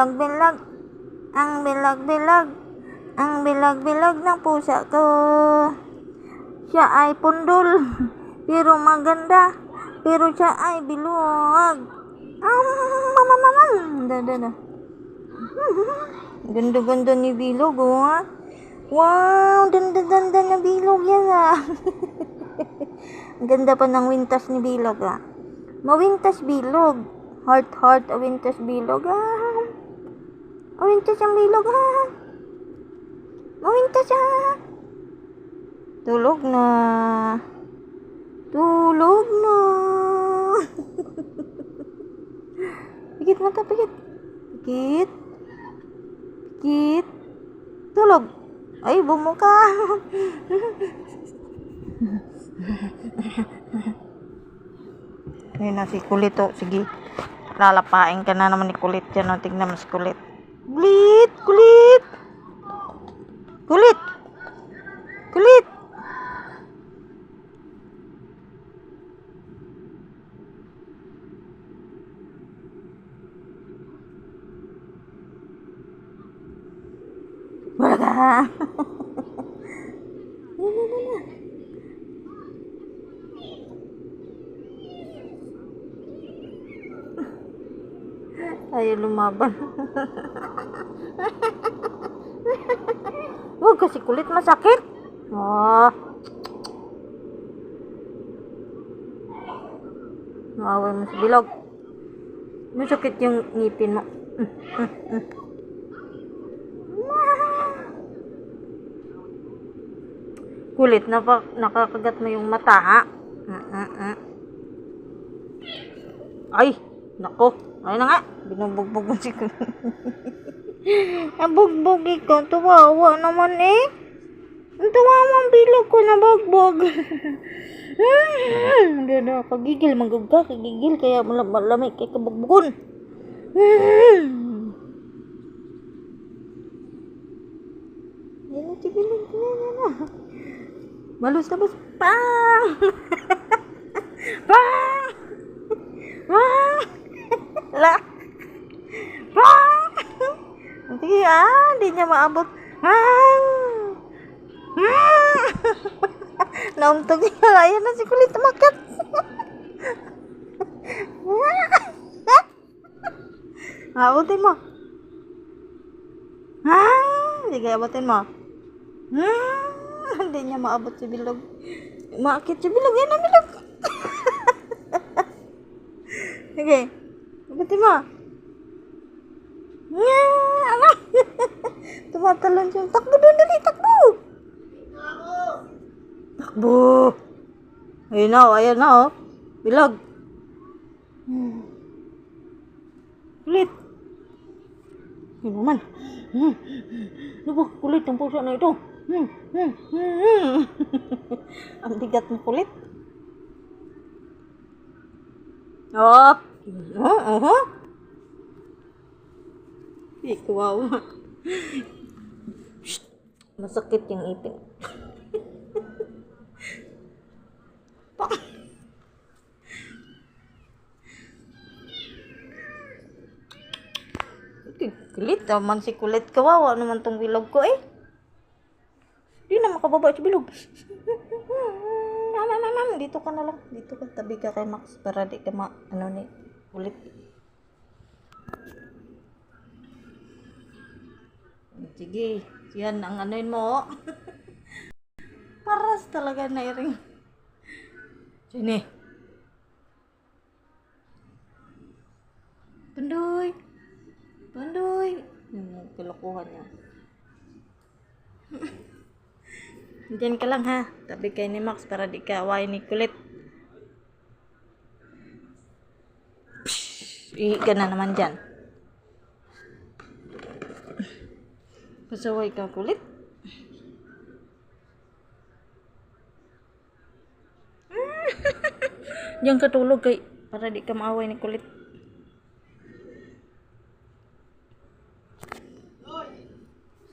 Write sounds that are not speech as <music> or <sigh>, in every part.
bilag-bilag, ang bilag-bilag, ang bilag-bilag ng pusa ko. Siya ay pundol, <laughs> pero maganda, pero siya ay biluwag. Ang. Da, da, da. Ganda-ganda ni Bilog, oh. ah. Wow, ganda-ganda na Bilog yan, ah. <laughs> Ganda pa ng wintas ni Bilog, ah. Mawintas Bilog. Heart, heart, awintas Bilog, ah. Awintas ang Bilog, ah. Mawintas, ah. Tulog na. Tulog na. <laughs> Pikit mata, pikit. Pikit. Pikit. Tulog. Ay, bumuka. <laughs> Ayun na si kulit oh. Sige. Lalapain ka na naman ni kulit dyan. Oh. Tingnan mo kulit. Kulit! Kulit! Kulit! Kulit! Wala <laughs> Ayaw lumaban. Huwag kasi kulit masakit. Oh. Mawaway mo sa bilog. Masakit yung ngipin mo. Kulit na pa, nakakagat mo yung mata, ha? Mm, mm, mm. Ay, nako. Ay na nga. Binubugbog mo si Nabugbog ikaw. Tuwawa naman eh. Ang tuwawa ang bilog ko na bagbog. Hindi na. Kagigil. Manggag ka. Kagigil. Kaya malam- malamig kay kabugbugon. Yan na, tibilin. Yan na. Balus bus. Pang! <laughs> Pang! Pang! La! Pang! Sige ah, hindi niya maabot. Pang! Pang! <laughs> Naumtog niya. Ayan na si kulit umakat. <laughs> Abutin mo. Ah, sige, abutin mo. Ah, hindi <laughs> niya maabot si Bilog. Maakit si Bilog. Yan ang Bilog. sige, abutin mo. Ah, ano? Tumatalon siya. Takbo doon, dali, takbo. Takbo. Ayun na, oh, na, oh. Bilog. Hmm. Kulit. Yun naman. Hmm. Ano ba? Kulit ang puso na ito. Hmm. Hmm. Hmm. ang bigat ng kulit. Oh. Oh, oh. Ikaw. Masakit yung ipin. Kulit naman si kulit kawawa naman tong bilog ko eh. Di na makababa si bilog. Mama, mama, dito ka na lang. Dito ka, tabi ka kay Max para di ka ma, ano ni, kulit. Sige, yan ang anoin mo. Paras talaga na iring. Sini. Pandoy. Pandoy. Yung kalokohan niya. Diyan ka lang ha. Tabi kay ni Max para di ka away ni kulit. Ihi ka na naman dyan. Pasaway ka kulit. <laughs> Diyan ka tulog kay para di ka maaway ni kulit.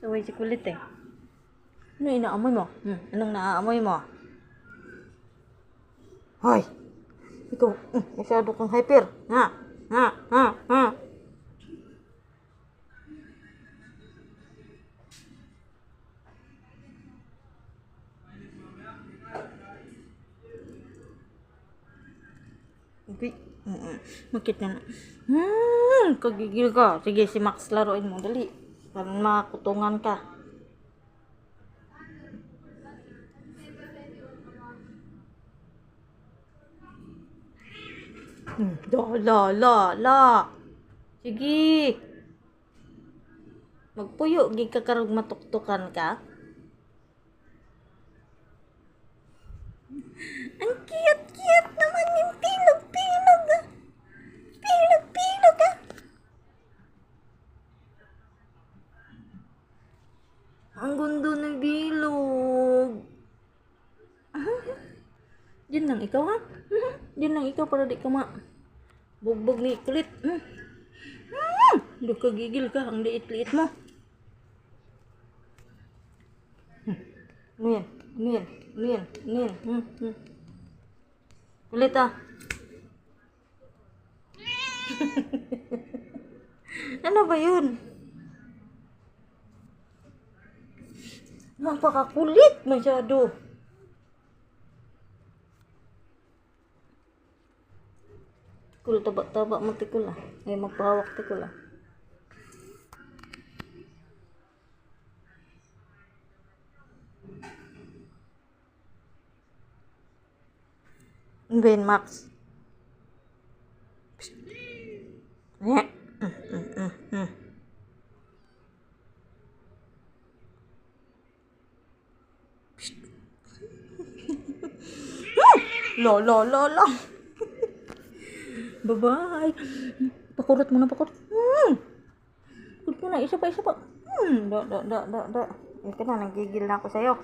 Saway si kulit eh. Ano inaamoy mo? Hmm, anong naaamoy mo? Hoy! Ikaw, hmm, masyado kang hyper. Ha? Ha? Ha? Ha? Okay. Mm-mm. Makit na. Hmm, kagigil ka. Sige, si Max laruin mo. Dali. Para makutungan ka. Hmm, la, la, la. Sige. Magpuyo, gi ka karog matuktukan ka. Ang cute-cute naman yung pilog-pilog. ah. Pilog-pilog ah. Ang gundo ng bilog. Diyan lang ikaw ha. Diyan lang ikaw para di ka ma bugbog ni kulit. Mm. Mm. Duh kagigil ka ang liit-liit mo. Hmm. Ano yan? Ano yan? Ano yan? Ano yan? Hmm. Hmm. Kulit ah. <laughs> ano ba yun? Napakakulit masyado. Kulo tabak-tabak mo tikula. Ay eh, magpahawak tikula. Ben Max. Yeah. Mm, mm, mm, mm. lo lo lo lo Bye-bye. Pakurot muna, pakurot. Hmm. Pakurot muna, isa pa, isa pa. Hmm. Da, da, da, da, da. Ito na, nagigil na ako sa'yo.